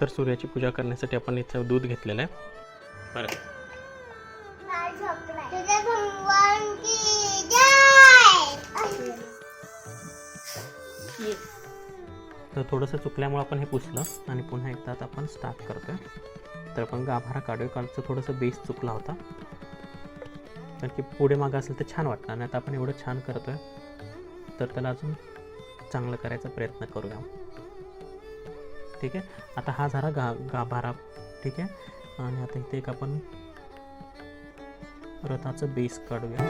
तर सूर्याची पूजा करण्यासाठी आपण इथं दूध घेतलेलं आहे. बरं. तर थोडंसं चुकल्यामुळे आपण हे पुसलं आणि पुन्हा एकदा आता आपण स्टार्ट करतोय. तर आपण गाभारा काढूया. कालचं थोडंसं बेस चुकला होता. कारण की पुढे मागं असेल तर छान वाटणार. नाही तर आपण एवढं छान करतोय. तर त्याला अजून चांगलं करायचा प्रयत्न करूया. ठीक आहे? आता हा झाला गा गाभारा ठीक आहे? आणि आता इथे एक आपण रथाचं बेस काढूया.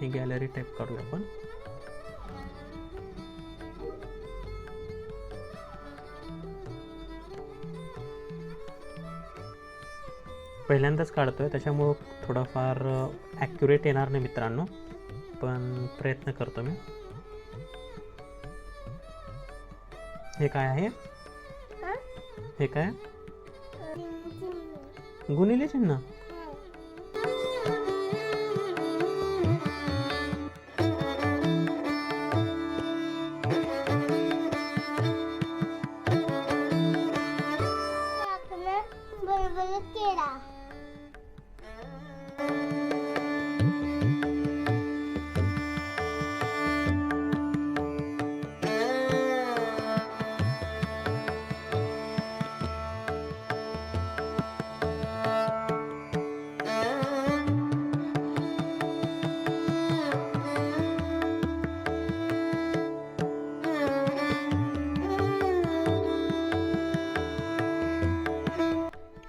ही गॅलरी टाईप काढूया आपण. पहिल्यांदाच काढतोय त्याच्यामुळं थोडाफार ॲक्युरेट येणार नाही मित्रांनो. पण प्रयत्न करतो मी. हे काय आहे? हे? काय? गुणिले चिन्ह.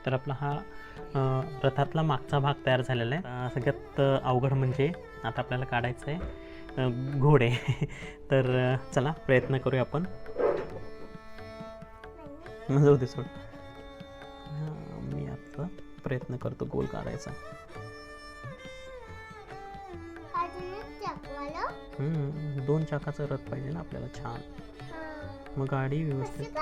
तर आपला हा रथातला मागचा भाग तयार झालेला आहे. सगळ्यात अवघड म्हणजे आता आपल्याला काढायचं आहे घोडे. तर चला प्रयत्न करूया आपण. जाऊ दे सोड. मी आता प्रयत्न करतो गोल काढायचा. दोन चाकाचा रथ पाहिजे ना आपल्याला छान. मग गाडी व्यवस्थित.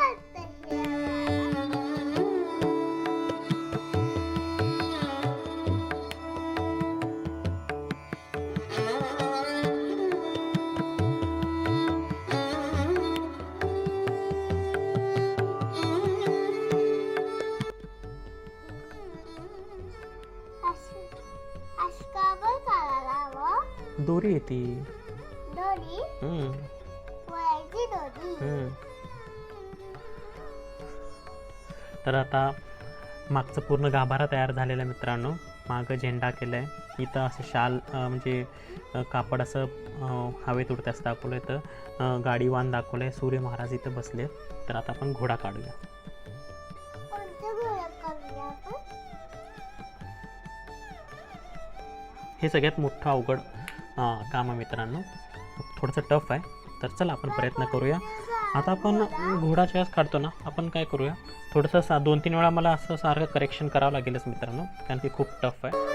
दोरी येते दोरी? हम्म, वयाची दोरी. हम्म. तर आता मागचं पूर्ण गाभारा तयार झालेला आहे मित्रांनो. मागं झेंडा केला आहे इथं असं शाल अं, म्हणजे अं, कापड असं अं, हवेत उडते असं दाखवलं आहे तर अं, गाडी वान दाखवलं आहे सूर्य महाराज इथं बसले तर आता आपण घोडा काढूया. कोणतं आपण? हे सगळ्यात मोठं अवघड काम आहे मित्रांनो. थोडंसं टफ आहे तर चला आपण प्रयत्न करूया. आता आपण घोडा वेळेस काढतो ना आपण काय करूया? थोडंसं सा दोन तीन वेळा मला असं सारखं करेक्शन करावं लागेलच मित्रांनो कारण की खूप टफ आहे.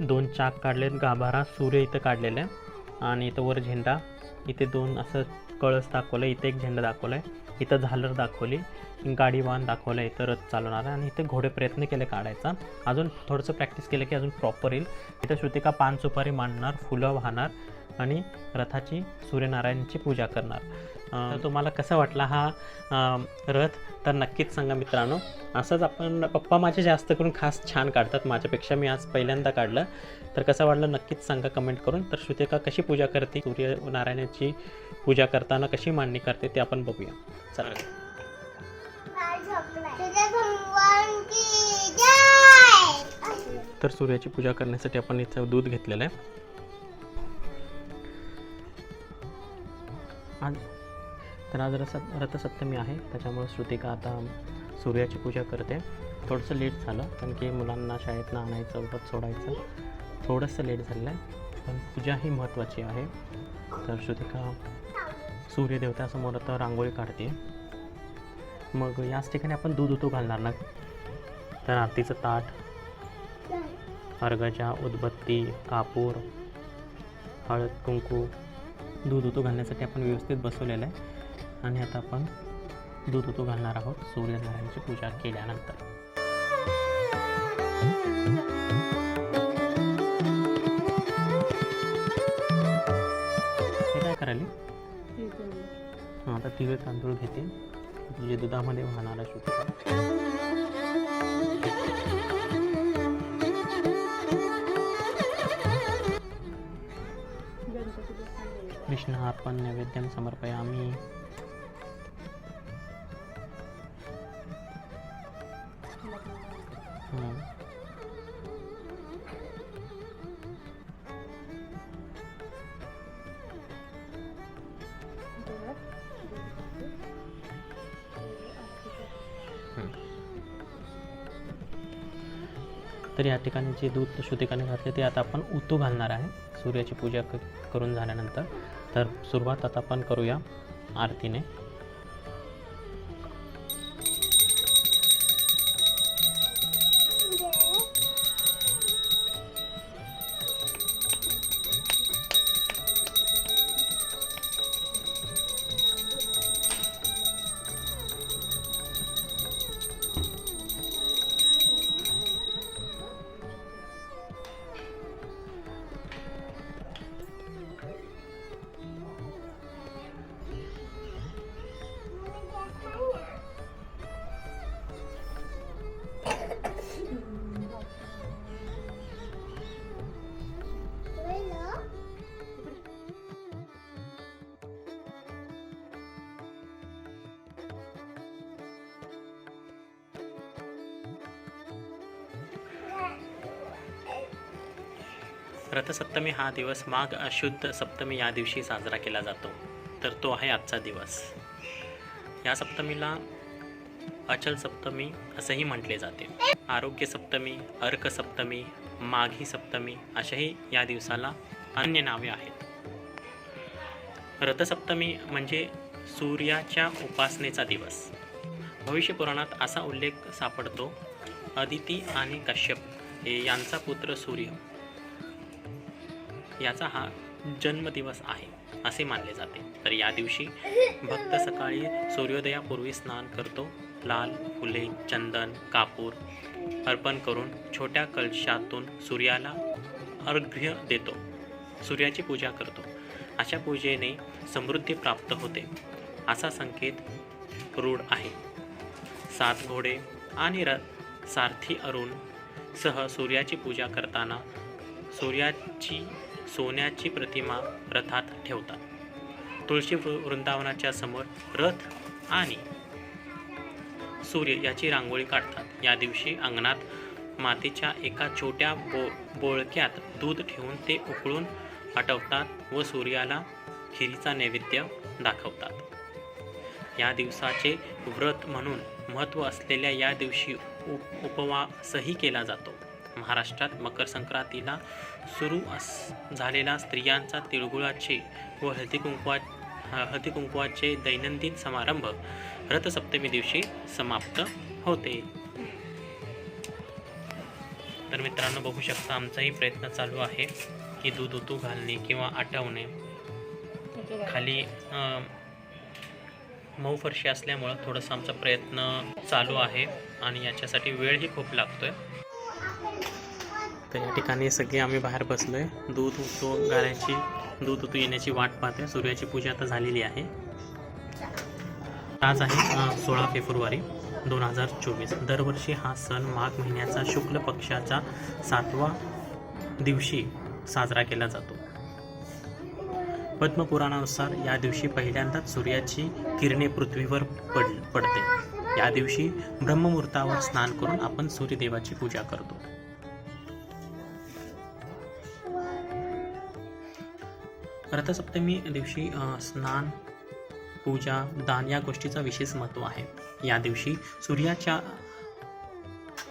दोन चाक काढलेत गाभारा सूर्य इथं काढलेलं आहे. आणि इथं वर झेंडा इथे दोन असं कळस दाखवलं इथे एक झेंडा दाखवला आहे इथं झालर दाखवली गाडी वाहन दाखवलं आहे इथं रथ चालवणार आहे. आणि इथे घोडे प्रयत्न केले काढायचा. अजून थोडंसं प्रॅक्टिस केलं की अजून प्रॉपर येईल. इथं श्रुतिका पान सुपारी मांडणार फुलं वाहणार आणि रथाची सूर्यनारायणची पूजा करणार. तर तुम्हाला कसा वाटला हा रथ? तर नक्कीच सांगा मित्रांनो. असंच आपण पप्पा माझे जास्त करून खास छान काढतात. माझ्यापेक्षा मी आज पहिल्यांदा काढलं. तर कसं वाटलं नक्कीच सांगा कमेंट करून. तर श्रुतिका कशी पूजा करते? सूर्यनारायणाची पूजा करताना कशी मांडणी करते ते आपण बघूया. चला. तर सूर्याची पूजा करण्यासाठी आपण इथं दूध घेतलेलं आहे. आज तर आज रस रथसप्तमी आहे त्याच्यामुळे श्रुतिका आता सूर्याची पूजा करते. थोडंसं लेट झालं कारण की मुलांना शाळेतनं आणायचं उगत सोडायचं. थोडंसं लेट झालेलं आहे पण पूजा ही महत्त्वाची आहे. तर श्रुतिका सूर्यदेवतासमोर आता रांगोळी काढते. मग याच ठिकाणी आपण दूध उतू घालणार ना? तर आरतीचं ताट अर्गजा उदबत्ती कापूर हळद कुंकू दूध उतू घालण्यासाठी आपण व्यवस्थित बसवलेलं आहे. आणि आता आपण दूध उतू घालणार आहोत. सूर्यनारायणची पूजा केल्यानंतर. हे काय करायली? हां आता तिळे तांदूळ घेते. जे दुधामध्ये वाहणारा शुद्ध कृष्णार्पण नैवेद्यं समर्पयामि हम्म. तर या ठिकाणी जे दूध शुद्धिकाने घातले ते आता आपण उतू घालणार आहे. सूर्याची पूजा करून झाल्यानंतर. तर सुरुवात आता आपण करूया आरतीने. रथसप्तमी हा दिवस माघ अशुद्ध सप्तमी या दिवशी साजरा केला जातो. तर तो आहे आजचा दिवस. या सप्तमीला अचल सप्तमी असंही म्हटले जाते. आरोग्य सप्तमी अर्क सप्तमी माघी सप्तमी अशाही या दिवसाला अन्य नावे आहेत. रथसप्तमी म्हणजे सूर्याच्या उपासनेचा दिवस. भविष्य पुराणात असा उल्लेख सापडतो अदिती आणि कश्यप हे यांचा पुत्र सूर्य याचा हा जन्मदिवस आहे असे मानले जाते. तर या दिवशी भक्त सकाळी सूर्योदयापूर्वी स्नान करतो. लाल फुले चंदन कापूर अर्पण करून छोट्या कलशातून सूर्याला अर्घ्य देतो. सूर्याची पूजा करतो. अशा पूजेने समृद्धी प्राप्त होते. असा संकेत रूढ आहे. सात घोडे आणि र सारथी अरुण सह सूर्याची पूजा करताना सूर्याची सोन्याची प्रतिमा रथात ठेवतात. तुळशी वृंदावनाच्या समोर रथ आणि सूर्य याची रांगोळी काढतात. या दिवशी अंगणात मातीच्या एका छोट्या बो बोळक्यात दूध ठेवून ते उकळून आटवतात व सूर्याला खिरीचा नैवेद्य दाखवतात. या दिवसाचे व्रत म्हणून महत्त्व असलेल्या या दिवशी उप उपवासही केला जातो. महाराष्ट्रात मकर संक्रांतीला सुरू अस झालेला स्त्रियांचा तिळगुळाचे व हळदी कुंकवा हळदी कुंकवाचे दैनंदिन समारंभ रथसप्तमी दिवशी समाप्त होते. तर मित्रांनो बघू शकता आमचाही प्रयत्न चालू आहे की दूध उतू घालणे किंवा आटवणे. खाली मऊ फरशी असल्यामुळं थोडंसं आमचा प्रयत्न चालू आहे आणि याच्यासाठी वेळही खूप लागतो आहे तर या ठिकाणी सगळे आम्ही बाहेर बसलोय. दूध उतो घालायची दूध उतू येण्याची वाट पाहते सूर्याची पूजा आता झालेली आहे. आज आहे सोळा फेब्रुवारी दोन हजार चोवीस. दरवर्षी हा सण माघ महिन्याचा शुक्ल पक्षाचा सातवा दिवशी साजरा केला जातो. पद्मपुराणानुसार या दिवशी पहिल्यांदाच सूर्याची किरणे पृथ्वीवर पड पडते. या दिवशी ब्रह्ममुहूर्तावर स्नान करून आपण सूर्यदेवाची पूजा करतो. रथसप्तमी दिवशी स्नान पूजा दान या गोष्टीचा विशेष महत्त्व आहे. या दिवशी सूर्याच्या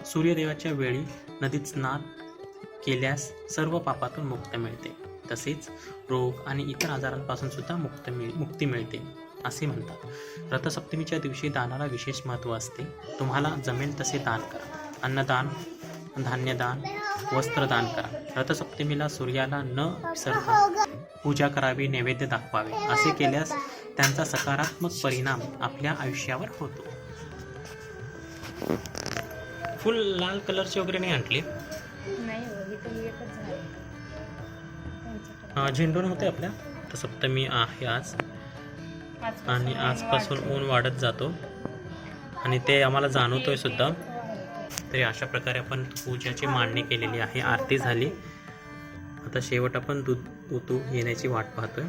सूर्यदेवाच्या वेळी नदीत स्नान केल्यास सर्व पापातून मुक्त मिळते. तसेच रोग आणि इतर आजारांपासून सुद्धा मुक्त मिळ मुक्ती मिळते असे म्हणतात. रथसप्तमीच्या दिवशी दानाला विशेष महत्त्व असते. तुम्हाला जमेल तसे दान करा. अन्नदान धान्यदान वस्त्रदान करा. रथसप्तमीला सूर्याला न विसरता पूजा करावी नैवेद्य दाखवावे असे केल्यास त्यांचा सकारात्मक परिणाम आपल्या आयुष्यावर होतो. फुल लाल कलरचे वगैरे नाही आणले? नाही हो झेंडून होते आपल्या? तर सप्तमी आहे आज. आणि आजपासून ऊन वाढत जातो. आणि ते आम्हाला जाणवतोय सुद्धा. तरी अशा प्रकारे आपण पूजाची मांडणी केलेली आहे. आरती झाली. आता शेवट आपण दूध उतू येण्याची वाट पाहतोय.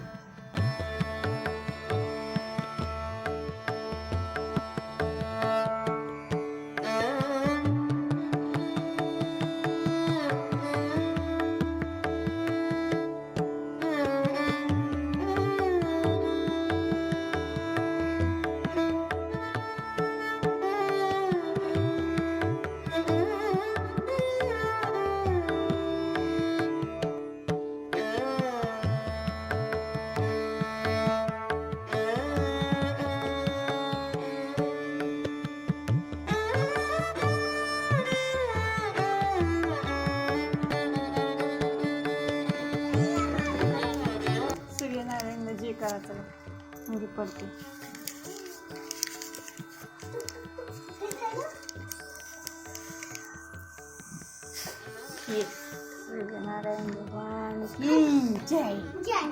म्हणजे पडते ये सूर्यनारायण भगवान की जय जय